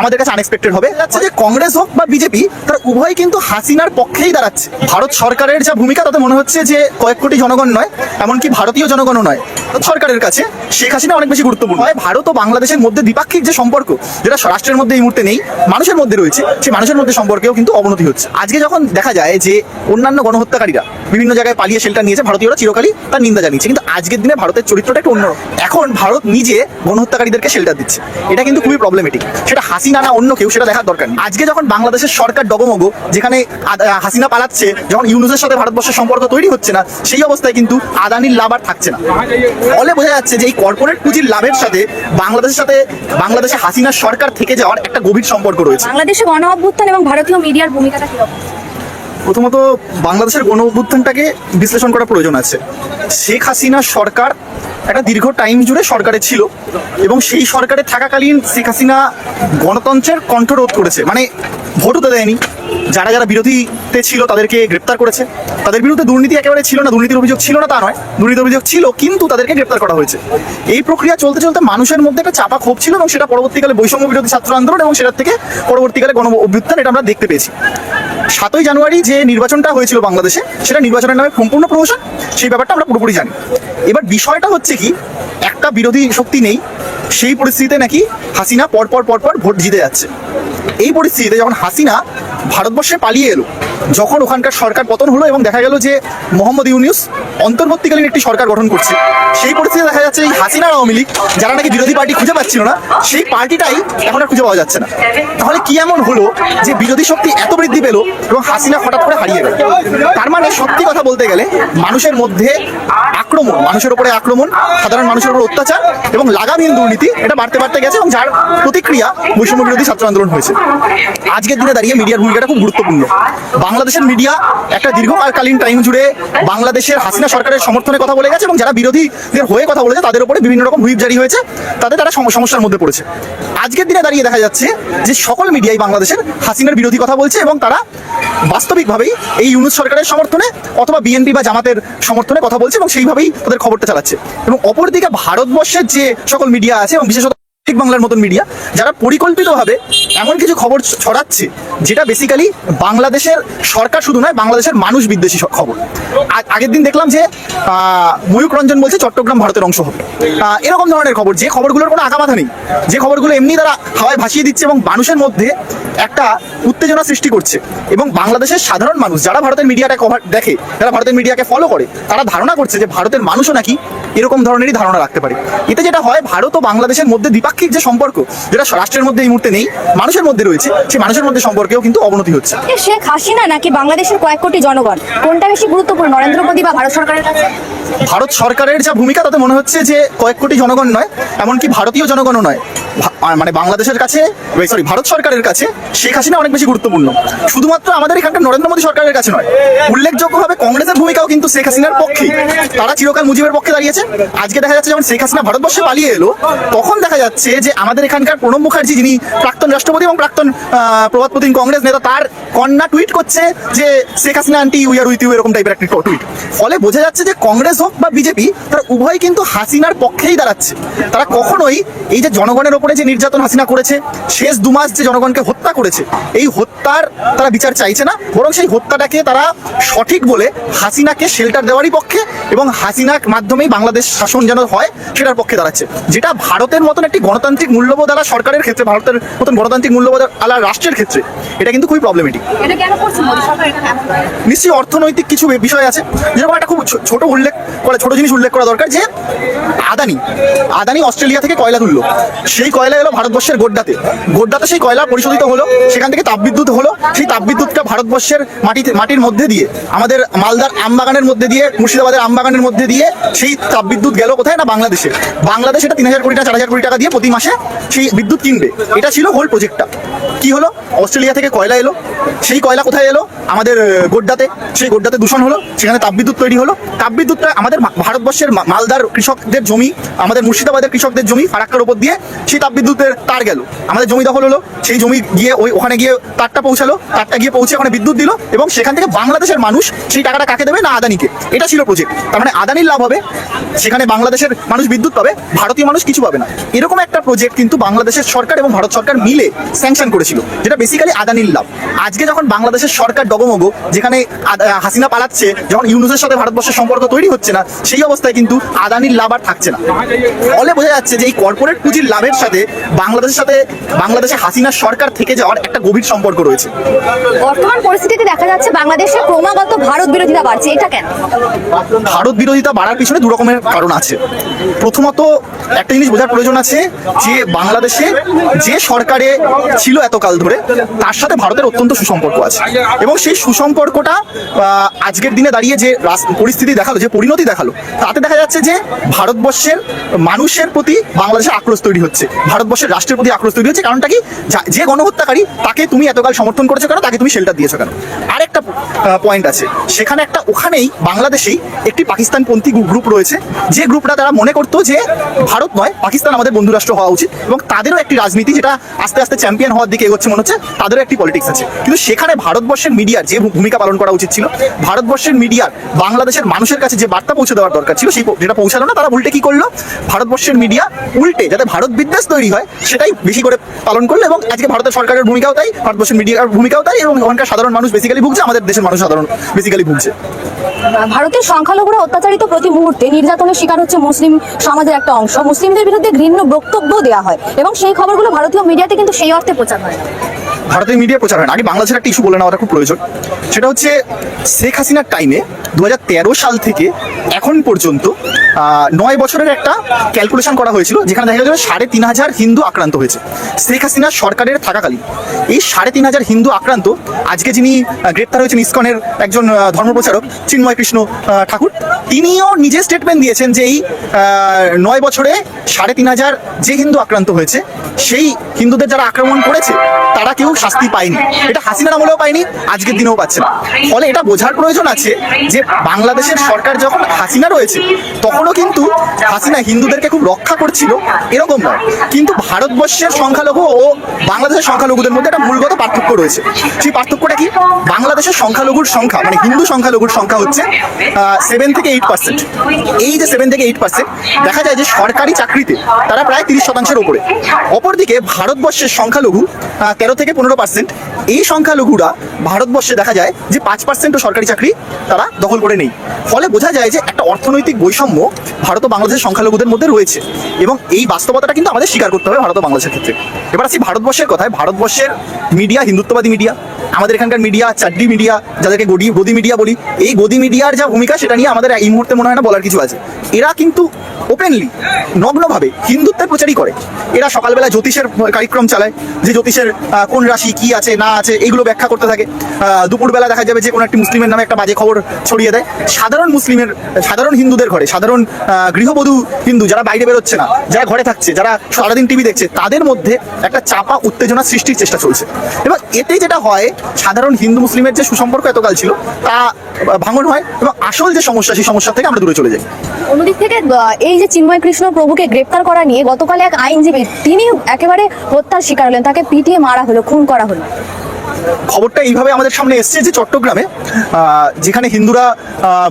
আমাদের কাছে আনএক্সপেক্টেড হবে। যাচ্ছে যে কংগ্রেস হোক বা বিজেপি, তারা উভয় কিন্তু হাসিনার পক্ষেই দাঁড়াচ্ছে। ভারত সরকারের যা ভূমিকা, তাতে মনে হচ্ছে যে কয়েক কোটি জনগণ নয়, এমনকি ভারতীয় জনগণও নয়। সরকারের কাছে শেখ হাসিনা অনেক বেশি গুরুত্বপূর্ণ। হয় ভারত ও বাংলাদেশের মধ্যে দ্বিপাক্ষিক যে সম্পর্ক, যেটা রাষ্ট্রের মধ্যে এই মুহূর্তে নেই, মানুষের মধ্যে রয়েছে, সেই মানুষের মধ্যে সম্পর্কেও কিন্তু অবনতি হচ্ছে। আজকে যখন দেখা যায় যে অন্যান্য গণহত্যাকারীরা বিভিন্ন জায়গায় পালিয়ে শেল্টার নিয়েছে, ভারতীয়রা চিরকালই তার নিন্দা জানিয়েছে, কিন্তু আজকের দিনে ভারতের চরিত্রটা একটু অন্যরকম। এখন ভারত নিজে গণহত্যাকারীদেরকে শেল্টার দিচ্ছে। এটা কিন্তু খুবই প্রবলেমেটিক সেটা হাসিনা হাসিনা না অন্য কেউ সেটা দেখার দরকার নেই। আজকে যখন বাংলাদেশের সরকার ডগমগ যেখানে হাসিনা পালাচ্ছে যখন ইউনুসের সাথে ভারতবর্ষের সম্পর্ক তৈরি হচ্ছে না সেই অবস্থায় কিন্তু আদানির লাভ আর থাকছে না। ফলে বোঝা যাচ্ছে যে এই কর্পোরেট পুঁজির লাভের সাথে বাংলাদেশের সাথে বাংলাদেশে হাসিনার সরকার থেকে যাওয়ার একটা গভীর সম্পর্ক রয়েছে। বাংলাদেশে গণ অভ্যুত্থান এবং ভারতীয় মিডিয়ার ভূমিকাটা কীরকম প্রথমত বাংলাদেশের গণ অভ্যুত্থানটাকে বিশ্লেষণ করা প্রয়োজন আছে। শেখ হাসিনার সরকার একটা দীর্ঘ টাইম জুড়ে সরকারে ছিল এবং সেই সরকারে থাকাকালীন শেখ হাসিনা গণতন্ত্রের কণ্ঠরোধ করেছে। মানে ভোট হতে দেয়নি। যারা যারা বিরোধীতে ছিল তাদেরকে গ্রেপ্তার করেছে। তাদের বিরুদ্ধে দুর্নীতি একেবারে ছিল না, দুর্নীতির অভিযোগ ছিল না, তা নয়। দুর্নীতির অভিযোগ ছিল, কিন্তু তাদেরকে গ্রেপ্তার করা হয়েছে। এই প্রক্রিয়া চলতে চলতে মানুষের মধ্যে একটা চাপা ক্ষোভ ছিল এবং সেটা পরবর্তীকালে বৈষম্য বিরোধী ছাত্র আন্দোলন এবং সেটার থেকে পরবর্তীকালে গণ অভ্যুত্থান এটা আমরা দেখতে পেয়েছি। সাতই জানুয়ারি যে নির্বাচনটা হয়েছিল বাংলাদেশে, সেটা নির্বাচনের নামে সম্পূর্ণ প্রহসন, সেই ব্যাপারটা আমরা পুরোপুরি জানি। এবার বিষয়টা হচ্ছে কি, একটা বিরোধী শক্তি নেই, সেই পরিস্থিতিতে নাকি হাসিনা পরপর পরপর ভোট জিতে যাচ্ছে। এই পরিস্থিতিতে যখন হাসিনা ভারতবর্ষে পালিয়ে এলো, যখন ওখানকার সরকার পতন হলো এবং দেখা গেল যে মোহাম্মদ ইউনিউস অন্তর্বর্তীকালীন একটি সরকার গঠন করছে, সেই পরিস্থিতিতে দেখা যাচ্ছে এই হাসিনা আওয়ামী লীগ, যারা নাকি বিরোধী পার্টি খুঁজে পাচ্ছিল না, সেই পার্টিটাই এখন আর খুঁজে পাওয়া যাচ্ছে না। তাহলে কি এমন হলো যে বিরোধী শক্তি এত বৃদ্ধি পেল এবং হাসিনা হঠাৎ করে হারিয়ে গেল? তার মানে সত্যি কথা বলতে গেলে মানুষের মধ্যে আক্রমণ, মানুষের উপরে আক্রমণ, সাধারণ মানুষের উপর অত্যাচার এবং লাগামহীন দুর্নীতি, এটা বাড়তে বাড়তে গেছে এবং যার প্রতিক্রিয়া বৈষম্য বিরোধী ছাত্র আন্দোলন হয়েছে। আজকের দিনে দাঁড়িয়ে মিডিয়ার ভূমিকাটা খুব গুরুত্বপূর্ণ। বাংলাদেশের মিডিয়া একটা দীর্ঘকালীন টাইম জুড়ে বাংলাদেশের হাসিনা সরকারের সমর্থনে কথা বলে গেছে এবং যারা বিরোধীদের হয়ে কথা বলেছে তাদের উপরে বিভিন্ন রকম হুইপ জারি হয়েছে তাদের তারা সম- সমস্যার মধ্যে পড়েছে। আজকের দিনে দাঁড়িয়ে দেখা যাচ্ছে যে সকল মিডিয়াই বাংলাদেশের হাসিনার বিরোধী কথা বলছে এবং তারা বাস্তবিকভাবেই এই ইউনুস সরকারের সমর্থনে অথবা বিএনপি বা জামাতের সমর্থনে কথা বলছে এবং সেইভাবেই তাদের খবরটা চালাচ্ছে। এবং অপরদিকে ভারতবর্ষের যে সকল মিডিয়া আছে এবং বিশেষত ঠিক বাংলার মতন মিডিয়া যারা পরিকল্পিতভাবে এমন কিছু খবর ছড়াচ্ছে যেটা বেসিক্যালি বাংলাদেশের সরকার শুধু নয়, বাংলাদেশের মানুষ বিদ্বেষী খবর। আগের দিন দেখলাম যে ময়ূক রঞ্জন বলছে চট্টগ্রাম ভারতের অংশ হবে। এরকম ধরনের খবর, যে খবরগুলোর কোনো আগামাথা নেই, যে খবরগুলো এমনি তারা হাওয়ায় ভাসিয়ে দিচ্ছে এবং মানুষের মধ্যে একটা উত্তেজনা সৃষ্টি করছে। এবং বাংলাদেশের সাধারণ মানুষ, যারা ভারতের মিডিয়াটা কভার দেখে, যারা ভারতের মিডিয়াকে ফলো করে, তারা ধারণা করছে যে ভারতের মানুষও নাকি এরকম ধরনেরই ধারণা রাখতে পারে। এতে যেটা হয়, ভারত ও বাংলাদেশের মধ্যে দ্বিপাক্ষিক যে সম্পর্ক, যেটা রাষ্ট্রের মধ্যে এই মুহূর্তে নেই, মানুষের মধ্যে রয়েছে, সেই মানুষের মধ্যে সম্পর্কেও কিন্তু অবনতি হচ্ছে। শেখ হাসিনা নাকি বাংলাদেশের কয়েক কোটি জনগণ? কোনটা বেশি গুরুত্বপূর্ণ নরেন্দ্র মোদী বা ভারত সরকারের কাছে? ভারত সরকারের যা ভূমিকা তাতে মনে হচ্ছে যে কয়েক কোটি জনগণ নয় এমনকি ভারতীয় জনগণও নয়। মানে বাংলাদেশের কাছে সরি ভারত সরকারের কাছে শেখ হাসিনা অনেক বেশি গুরুত্বপূর্ণ। শুধুমাত্র আমাদের এখানকার নরেন্দ্র মোদী সরকারের কাছে নয় উল্লেখযোগ্যভাবে কংগ্রেসের ভূমিকাও কিন্তু শেখ হাসিনার পক্ষেই। তারা চিরকাল মুজিবের পক্ষে দাঁড়িয়েছে। আজকে দেখা যাচ্ছে যখন শেখ হাসিনা ভারতবর্ষে পালিয়ে এলো তখন দেখা যাচ্ছে যে আমাদের এখানকার প্রণব মুখার্জি যিনি প্রাক্তন রাষ্ট্রপতি এবং প্রাক্তন প্রতিম কংগ্রেস নেতা তার কন্যা টুইট করছে যে শেখ হাসিনা আন্টি আর উইথ ইউ এরকম টাইপের একটা টুইট। ফলে বোঝা যাচ্ছে যে কংগ্রেস হোক বা বিজেপি, তারা উভয় কিন্তু হাসিনার পক্ষেই দাঁড়াচ্ছে। তারা কখনোই এই যে জনগণের ওপরে যে নির্যাতন হাসিনা করেছে, শেষ দু মাস যে জনগণকে হত্যা করেছে, এই হত্যার তারা বিচার চাইছে না, বরং সেই হত্যাটাকে তারা সঠিক বলে হাসিনাকে শেল্টার দেওয়ারই পক্ষে এবং হাসিনার মাধ্যমেই বাংলাদেশ শাসন যেন হয়, সেটার পক্ষে দাঁড়াচ্ছে। যেটা ভারতের মতন একটি গণতান্ত্রিক মূল্যবোধ আলা সরকারের ক্ষেত্রে, ভারতের মতন গণতান্ত্রিক মূল্যবোধ আলা রাষ্ট্রের ক্ষেত্রে এটা কিন্তু খুবই প্রবলেমেটিক নিশ্চয়ই অর্থনৈতিক কিছু বিষয় আছে। যেরকম একটা খুব ছোট উল্লেখ করা ছোট জিনিস উল্লেখ করা দরকার যে আদানি আদানি অস্ট্রেলিয়া থেকে কয়লা তুললো। সেই কয়লা এলো ভারতবর্ষের গোড্ডাতে। গোড্ডাতে সেই কয়লা পরিশোধিত হলো সেখান থেকে তাপবিদ্যুৎ হলো। সেই তাপবিদ্যুৎটা ভারতবর্ষের মাটিতে মাটির মধ্যে দিয়ে আমাদের মালদার আমবাগানের মধ্যে দিয়ে মুর্শিদাবাদের আমবাগানের মধ্যে দিয়ে সেই তাপবিদ্যুৎ গেল কোথায় না বাংলাদেশে? বাংলাদেশ এটা তিন হাজার কোটি টাকা চার হাজার কোটি টাকা দিয়ে প্রতি মাসে সেই বিদ্যুৎ কিনবে। এটা ছিল হোল প্রজেক্টটা কি হলো? অস্ট্রেলিয়া থেকে কয়লা এলো? সেই কয়লা কোথায় এলো? আমাদের গোড্ডাতে। সেই গোড্ডাতে দূষণ হলো, সেখানে তাপবিদ্যুৎ তৈরি হলো। তাপবিদ্যুৎটা আমাদের ভারতবর্ষের মালদার কৃষকদের জমি, আমাদের মুর্শিদাবাদের কৃষকদের জমি ফারাক্কার উপর দিয়ে সেই তাপবিদ্যুতের তার গেল। আমাদের জমি দখল হলো, সেই জমি গিয়ে ওই ওখানে গিয়ে তারটা পৌঁছালো। তারটা গিয়ে পৌঁছে ওখানে বিদ্যুৎ দিল এবং সেখান থেকে বাংলাদেশের মানুষ সেই টাকাটা কাকে দেবে? না আদানিকে। এটা ছিল প্রজেক্ট তার মানে আদানির লাভ হবে, সেখানে বাংলাদেশের মানুষ বিদ্যুৎ পাবে, ভারতীয় মানুষ কিছু পাবে না। এরকম একটা প্রজেক্ট কিন্তু বাংলাদেশের সরকার এবং ভারত সরকার মিলে স্যাংশন করেছিল। যেটা বেসিক্যালি আদানির লাভ। আজকে যখন বাংলাদেশের সরকার ডগমগ যেখানে হাসিনা পালাচ্ছে যখন ইউনুসের সাথে ভারতবর্ষের সম্পর্ক তৈরি হচ্ছে না সেই অবস্থায় কিন্তু আদানির লাভ আর থাকছে না। ফলে বোঝা যাচ্ছে যে এই কর্পোরেট পুঁজির লাভের সাথে বাংলাদেশের সাথে বাংলাদেশে হাসিনার সরকার থেকে যাওয়ার একটা গভীর সম্পর্ক রয়েছে। বর্তমান পরিস্থিতিতে দেখা যাচ্ছে বাংলাদেশে ক্রমাগত ভারত বিরোধিতা বাড়ছে। এটা কেন? ভারত বিরোধিতা বাড়ার পিছনে দু রকমের কারণ আছে। প্রথমত একটা জিনিস বোঝার প্রয়োজন আছে যে বাংলাদেশে যে সরকারে ছিল এতকাল ধরে তার সাথে ভারতের অত্যন্ত সুসম্পর্ক আছে। এবং সেই সুসম্পর্কটা আজকের দিনে দাঁড়িয়ে যে পরিস্থিতি দেখাল, যে পরিণতি দেখাল, তাতে দেখা যাচ্ছে যে ভারতবর্ষের মানুষের প্রতি বাংলাদেশের আক্রোশ তৈরি হচ্ছে। ভারতবর্ষের রাষ্ট্রের প্রতি আক্রোশ তৈরি হচ্ছে, কারণটা কি? যে গণহত্যাকারী তাকে তুমি এতকাল সমর্থন করেছ কেন? তাকে তুমি শেল্টার দিয়েছ কেন? আরেকটা পয়েন্ট আছে। সেখানে একটা, ওখানেই বাংলাদেশেই একটি পাকিস্তানপন্থী গ্রুপ রয়েছে, যে গ্রুপটা তারা মনে করতো যে ভারত নয়, পাকিস্তান আমাদের বন্ধু রাষ্ট্র হওয়া উচিত এবং তাদেরও একটি রাজনীতি যেটা আস্তে আস্তে চ্যাম্পিয়ন হওয়ার দিকে এগোচ্ছে মনে হচ্ছে তাদেরও একটি পলিটিক্স আছে। কিন্তু সেখানে ভারতবর্ষের মিডিয়ার যে ভূমিকা পালন করা উচিত ছিল, ভারতবর্ষের মিডিয়ার বাংলাদেশের মানুষের কাছে যে বার্তা পৌঁছে দেওয়ার দরকার ছিল, সেই যেটা পৌঁছালো না, তারা উল্টে কি করল? ভারতবর্ষের মিডিয়া উল্টে যাতে ভারত বিদ্বেষ তৈরি হয়, সেটাই বেশি করে পালন করল এবং আজকে ভারতের সরকারের ভূমিকাও তাই, ভারতবর্ষের মিডিয়ার ভূমিকাও তাই এবং ওখানকার সাধারণ মানুষ বেসিক্যালি ভুগছে, আমাদের দেশের মানুষ সাধারণ বেসিক্যালি ভুগছে। ভারতের সংখ্যালঘুরা অত্যাচারিত প্রতি মুহূর্তে নির্যাতনের শিকার হচ্ছে মুসলিম সমাজের একটা অংশ। মুসলিমদের বিরুদ্ধে ঘৃণ্য বক্তব্য দেওয়া হয় এবং সেই খবরগুলো ভারতীয় মিডিয়াতে কিন্তু সেই অর্থে প্রচার হয়। ভারতের মিডিয়া প্রচার হয় আগে বাংলাদেশের একটা ইস্যু বলে নেওয়াটা খুব প্রয়োজন। সেটা হচ্ছে শেখ হাসিনার টাইমে দু হাজার তেরো সাল থেকে এখন পর্যন্ত নয় বছরের একটা ক্যালকুলেশন করা হয়েছিল যেখানে দেখা গেল সাড়ে তিন হাজার হিন্দু আক্রান্ত হয়েছে। শেখ হাসিনার সরকারের থাকাকালীন এই সাড়ে তিন হাজার হিন্দু আক্রান্ত, আজকে যিনি গ্রেপ্তার হয়েছেন ইসকনের একজন ধর্মপ্রচারক, চিন্ময় কৃষ্ণ ঠাকুর। তিনিও নিজে স্টেটমেন্ট দিয়েছেন যে এই নয় বছরে সাড়ে তিন হাজার যে হিন্দু আক্রান্ত হয়েছে, সেই হিন্দুদের যারা আক্রমণ করেছে, তারা কেউ শাস্তি পায়নি। এটা হাসিনার আমলেও পায়নি, আজকের দিনেও পাচ্ছে না। ফলে এটা বোঝার প্রয়োজন আছে যে বাংলাদেশের সরকার যখন হাসিনা রয়েছে, তখনও কিন্তু হাসিনা হিন্দুদেরকে খুব রক্ষা করছিল, এরকম নয়। কিন্তু ভারতবর্ষের সংখ্যালঘু ও বাংলাদেশের সংখ্যালঘুদের মধ্যে একটা মূলগত পার্থক্য রয়েছে। সেই পার্থক্যটা কি? বাংলাদেশের সংখ্যালঘুর সংখ্যা মানে হিন্দু সংখ্যালঘুর সংখ্যা হচ্ছে সেভেন থেকে এইট পার্সেন্ট এই যে সেভেন থেকে এইট পার্সেন্ট দেখা যায় যে সরকারি চাকরিতে তারা প্রায় তিরিশ শতাংশের উপরে। অপরদিকে ভারতবর্ষের সংখ্যালঘু তেরো থেকে পনেরো পার্সেন্ট এই সংখ্যালঘুরা ভারতবর্ষে দেখা যায় যে পাঁচ পার্সেন্টও সরকারি চাকরি তারা দখল করে নেই। ফলে বোঝা যায় যে একটা অর্থনৈতিক বৈষম্য ভারত ও বাংলাদেশের সংখ্যালঘুদের মধ্যে রয়েছে। এবং এই বাস্তবতাটা কিন্তু আমাদের স্বীকার করতে হবে ভারত ও বাংলাদেশের ক্ষেত্রে। এবার আসি ভারতবর্ষের কথায়। ভারতবর্ষের মিডিয়া হিন্দুত্ববাদী মিডিয়া আমাদের এখানকার মিডিয়া চাড্ডি মিডিয়া যাদেরকে গদি গদি মিডিয়া বলি, এই গদি মিডিয়ার যা ভূমিকা সেটা নিয়ে আমাদের এই মুহূর্তে মনে হয় না বলার কিছু আছে। এরা কিন্তু ওপেনলি নগ্নভাবে হিন্দুত্বের প্রচারই করে। এরা সকালবেলা জ্যোতিষের কার্যক্রম চালায়, যে জ্যোতিষের কোন রাশি কি আছে, না আছে এগুলো ব্যাখ্যা করতে থাকে। দুপুরবেলা দেখা যাবে যে কোনো একটি মুসলিমের নামে একটা বাজে খবর ছড়িয়ে দেয়। সাধারণ মুসলিমের, সাধারণ হিন্দুদের ঘরে, সাধারণ গৃহবধূ হিন্দু যারা বাইরে বেরোচ্ছে না, যারা ঘরে থাকছে, যারা সারাদিন টিভি দেখছে, তাদের মধ্যে একটা চাপা উত্তেজনা সৃষ্টির চেষ্টা চলছে। এবং এতে যেটা হয়, সাধারণ হিন্দু মুসলিমের যে সুসম্পর্ক এতকাল ছিল, তা ভাঙন হয় এবং আসল যে সমস্যা সেই সমস্যা থেকে আমরা দূরে চলে যাই। অন্যদিক থেকে এই যে চিন্ময় কৃষ্ণ প্রভুকে গ্রেপ্তার করা নিয়ে গতকাল এক আইনজীবী তিনি একেবারে হত্যার শিকার হলেন তাকে পিটিয়ে মারা হলো খুন করা হলো। খবরটা এইভাবে আমাদের সামনে এসছে যে চট্টগ্রামে যেখানে হিন্দুরা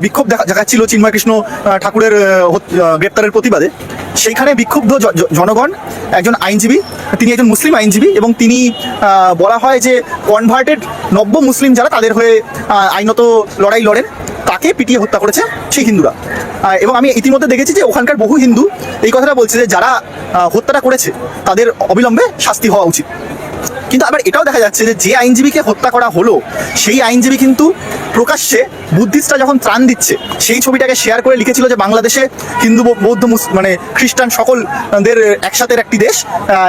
বিক্ষোভ দেখা- দেখাচ্ছিল চিন্ময় কৃষ্ণ ঠাকুরের গ্রেপ্তারের প্রতিবাদে। সেইখানে বিক্ষুব্ধ জনগণ একজন আইনজীবী তিনি একজন মুসলিম আইনজীবী এবং তিনি আহ, বলা হয় যে কনভার্টেড নব্য মুসলিম যারা তাদের হয়ে আইনত লড়াই লড়েন। তাকে পিটিয়ে হত্যা করেছে? সেই হিন্দুরা। এবং আমি ইতিমধ্যে দেখেছি যে ওখানকার বহু হিন্দু এই কথাটা বলছে যে যারা হত্যাটা করেছে, তাদের অবিলম্বে শাস্তি হওয়া উচিত। কিন্তু আবার এটাও দেখা যাচ্ছে যে যে আইনজীবীকে হত্যা করা হলো, সেই আইনজীবী কিন্তু প্রকাশ্যে বুদ্ধিস্টরা যখন ত্রাণ দিচ্ছে, সেই ছবিটাকে শেয়ার করে লিখেছিল যে বাংলাদেশে হিন্দু, বৌদ্ধ মানে খ্রিস্টান সকলদের একসাথের একটি দেশ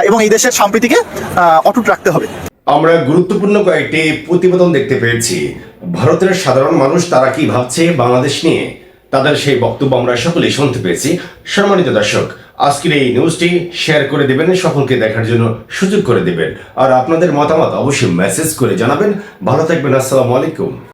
এবং এই দেশের সম্প্রীতিকে অটুট রাখতে হবে। আমরা গুরুত্বপূর্ণ কয়েকটি প্রতিবেদন দেখতে পেয়েছি। ভারতের সাধারণ মানুষ তারা কি ভাবছে বাংলাদেশ নিয়ে? তাদের সেই বক্তব্য আমরা সকলেই শুনতে পেয়েছি। সম্মানিত দর্শক, আজকের এই নিউজটি শেয়ার করে দেবেন, সকলকে দেখার জন্য সুযোগ করে দেবেন। আর আপনাদের মতামত অবশ্যই মেসেজ করে জানাবেন। ভালো থাকবেন, আসসালামু আলাইকুম।